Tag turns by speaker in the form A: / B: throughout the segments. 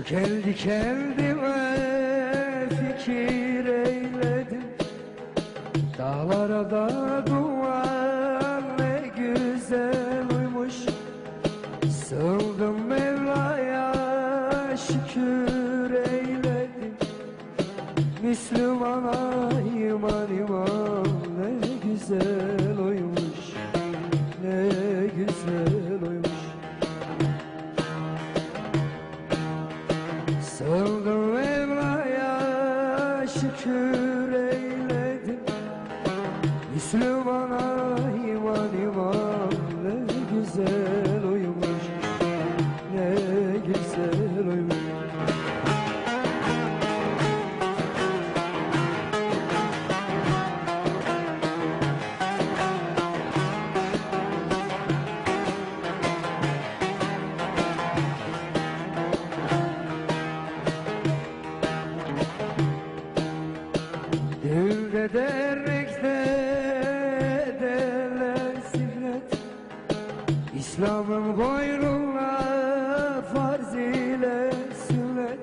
A: Şu kendi kendime fikir eyledim. Dağlara da duvar ne güzel uymuş. Sığındım Mevla'ya şükür eyledim. Müslümana Sığındım Mevla'ya şükür eyledim. Müslümana İslam'ın boynuna farz ile sünnet.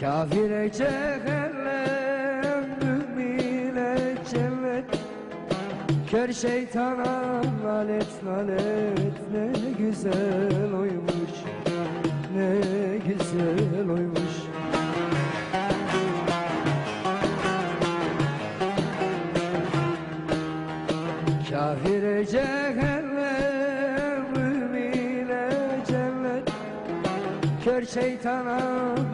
A: Kafire cehennem, mümine cennet. Kör şeytana lanet lanet Ne güzel oymuş Ne güzel oymuş. Kafire cehennem, Kör şeytana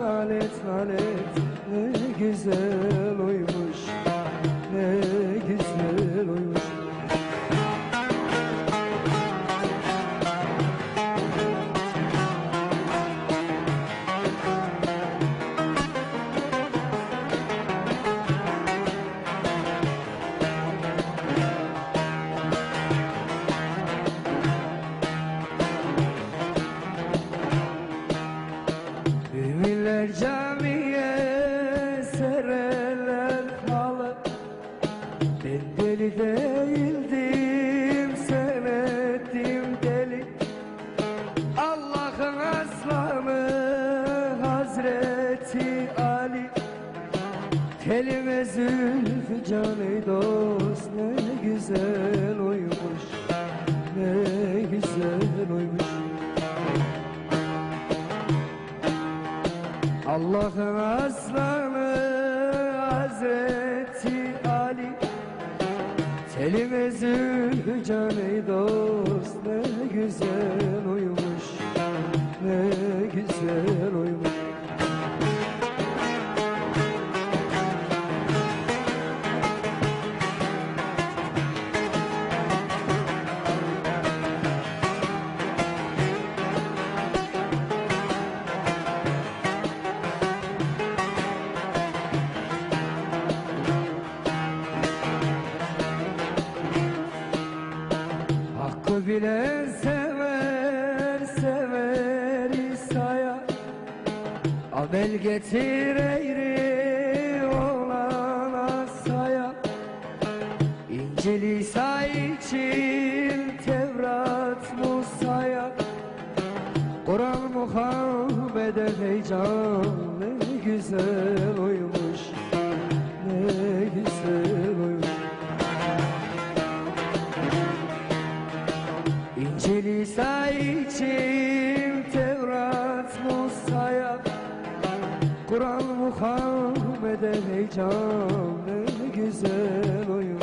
A: lanet lanet Ne güzel oymuş Ne zülfü canı dost ne güzel oymuş Ne güzel oymuş Allah'ın aslanı Hazreti Ali Telime zülfü canı dost Hakkı bilen sever, sever İsa'ya. Amel getir eğri olan asaya. İncil İsa için Tevrat Musa'ya. Kur'an Muhammed'e heyecan Ne güzel Kur'an Muhammed'e heyecan Ne güzel uyumuş